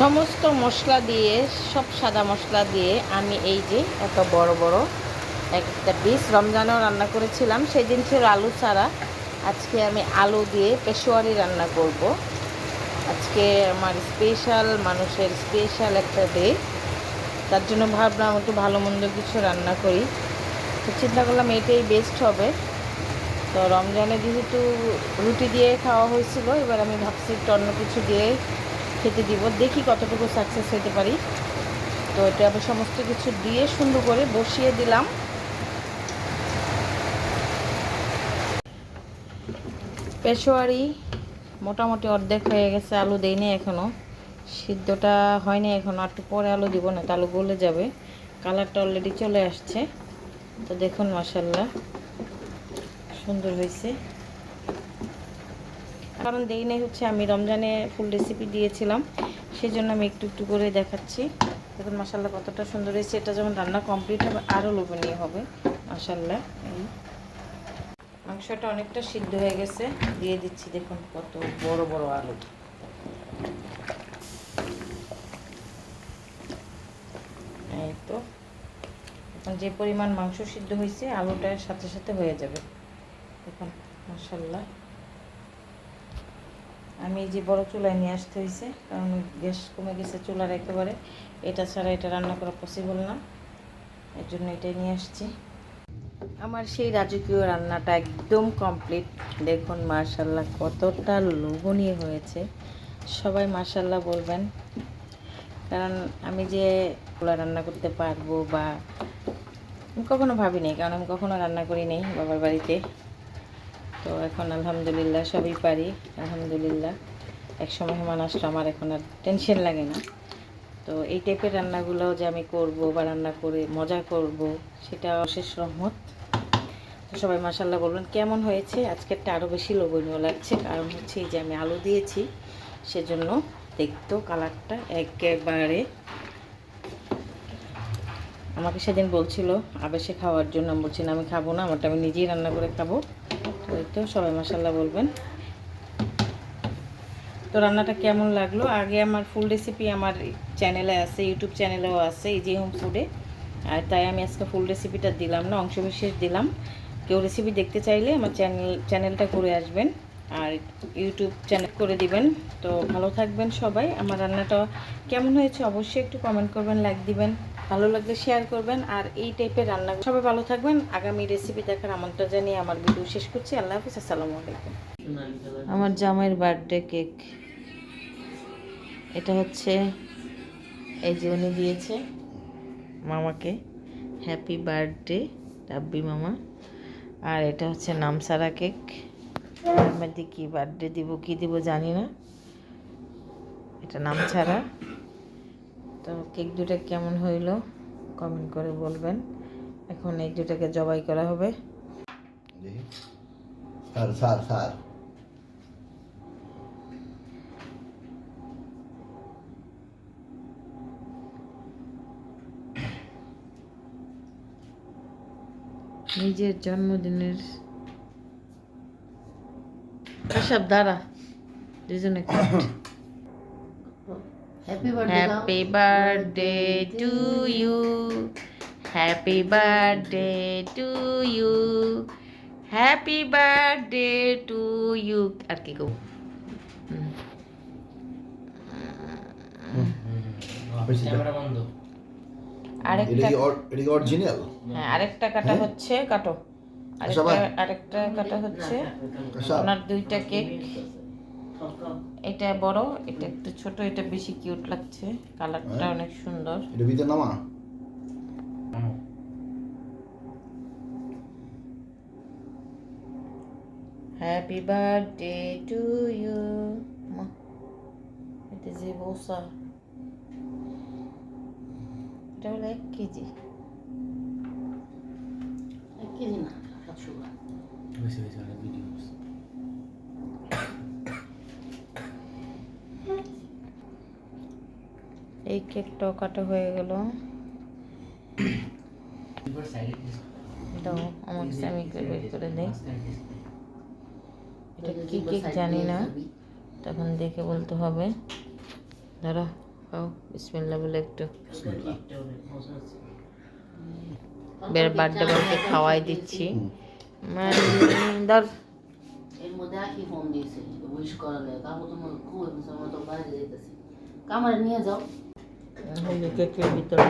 সমস্ত মশলা দিয়ে, সব সাদা মশলা দিয়ে আমি এই যে এত বড় বড় একটা পিস রমজানেও রান্না করেছিলাম। সেই দিন ছিল আলু ছাড়া। আজকে আমি আলু দিয়ে পেশোয়ারি রান্না করব। আজকে আমার স্পেশাল মানুষের স্পেশাল একটা ডে তার জন্য ভাবলাম একটু ভালো মন্দ কিছু রান্না করি। তো চিন্তা করলাম এটাই বেস্ট হবে। তো রমজানে যেহেতু রুটি দিয়ে খাওয়া হয়েছিল, এবার আমি ভাবছি একটু অন্য কিছু দিয়ে খেতে দিব। দেখি কতটুকু সাকসেস হতে পারি। তো এটা আমি সমস্ত কিছু দিয়ে সুন্দর করে বসিয়ে দিলাম। পেশোয়ারি মোটামুটি অর্ধেক হয়ে গেছে, আলু দেয়নি এখনও সিদ্ধটা হয়নি এখনও একটু পরে আলু দিব না আলু গলে যাবে। কালারটা অলরেডি চলে আসছে। তো দেখুন মাসাল্লাহ সুন্দর হয়েছে কারণ দেই নাই, হচ্ছে আমি রমজানে ফুল রেসিপি দিয়েছিলাম সেই জন্য আমি একটু একটু করে দেখাচ্ছি। দেখুন মাসাল্লাহ কতটা সুন্দর হয়েছে। এটা যখন রান্না কমপ্লিট হবে, আরও লোভনীয় হবে মাসাল্লাহ এই মাংসটা অনেকটা সিদ্ধ হয়ে গেছে। দিয়ে দিচ্ছি, দেখুন কত বড় বড় আলু। এই তো। যে পরিমাণ মাংস সিদ্ধ হয়েছে, আলুটার সাথে সাথে হয়ে যাবে। দেখুন মাসাল্লাহ আমি যে বড় চুলায় নিয়ে আসতে হয়েছে, কারণ গ্যাস কমে গেছে চুলার একেবারে। এটা ছাড়া এটা রান্না করা পসিবল না। এর জন্য এটাই নিয়ে আসছি। আমার সেই রাজকীয় রান্নাটা একদম কমপ্লিট দেখুন মার্শাল্লাহ কতটা লোভনীয় হয়েছে। সবাই মার্শাল্লাহ বলবেন। কারণ আমি যে পোলা রান্না করতে পারব বা আমি কখনো ভাবিনি, কারণ আমি কখনো রান্না করি নেই বাবার বাড়িতে। তো এখন আলহামদুলিল্লাহ সবই পারি, আলহামদুলিল্লাহ। একসময় মেহমান আসলে আমার এখন আর টেনশন লাগে না। তো এই টাইপের রান্নাগুলো যে আমি করব বা রান্না করে মজা করব, সেটা অশেষ রহমত। তো সবাই মাসাল্লাহ বলবেন, কেমন হয়েছে? আজকেরটা আরও বেশি লোভনীয় লাগছে। কারণ হচ্ছে এই যে আমি আলু দিয়েছি, সেজন্য দেখতো কালারটা একেবারে আমাকে সেদিন বলছিল, আবেশে খাওয়ার জন্য। বলছি, না, আমি খাব না, আমারটা আমি নিজেই রান্না করে খাব। এই তো সবাই মাসাল্লাহ বলবেন। তো রান্নাটা কেমন লাগল? আগে আমার ফুল রেসিপি আমার চ্যানেলে আছে ইউটিউব চ্যানেলেও আছে, এই যে হোম ফুডে আর তাই আমি আজকে ফুল রেসিপিটা দিলাম না, অংশবিশেষ দিলাম। কেউ রেসিপি দেখতে চাইলে আমার চ্যানেল চ্যানেলটা করে আসবেন। আর ইউটিউব চ্যানেল করে দিবেন। তো ভালো থাকবেন সবাই। আমার রান্নাটা কেমন হয়েছে অবশ্যই একটু কমেন্ট করবেন লাইক দিবেন, ভালো লাগলে শেয়ার করবেন। আর এই টাইপের রান্না সবাই ভালো থাকবেন। আগামী রেসিপি দেখার আমন্ত্রণ জানিয়ে আমার ভিডিও শেষ করছি। আল্লাহ হাফিজ, আসসালামু আলাইকুম। আমার জামাইয়ের বার্থডে কেক এটা হচ্ছে এই যে উনি দিয়েছে মামাকে। হ্যাপি বার্থডে রাব্বি মামা। আর এটা হচ্ছে নামসারা কেক এর মধ্যে কী বার্থডে দিব কী দিব জানি না। এটা নাম ছাড়া। তো কেক দুটা কেমন হইল কমেন্ট করে বলবেন। এখন এই দুটাকে জবাই করা হবে। Sir sir sir. নিজের জন্মদিনের সব দ্বারা দুজনে happy birthday to you happy birthday to you happy birthday to you আর কি কব ক্যামেরা বন্ধ। এটা আরেকটা অরিজিনাল হ্যাঁ আরেকটা কাটা হ্যাঁ? হচ্ছে কাটো? আরেকটা কাটা হচ্ছে। ওনার দুইটা কেক। এটা বড় এটা একটু ছোট এটা বেশি কিউট লাগছে। কালারটা হ্যাঁ। অনেক সুন্দর। এটা ভিতরে নামা। হ্যাপি বার্থডে টু ইউ এটা যে বসা। এটা হলো এক কেজি। এক কেজি না। গ্রাম হয়েছে হয়েছে অনেক ভিডিও এই কেকটাও কাটা হয়ে গেল। দাও আমাকে আমি বের করে দেই। এটা কি কেক জানি না। তখন দেখে বলতে হবে। ধরো খাও। বিসমিল্লা বলে একটু। বার্থডে বয়কে খাওয়াই দিচ্ছি। মানে, ধর এর মধ্যে আখি ফোন দিয়েছে উইশ করালে কাকু তোমার খুব সময় তো বাইরে যেতেছে কামারে নিয়ে যাও। কেকের ভিতরে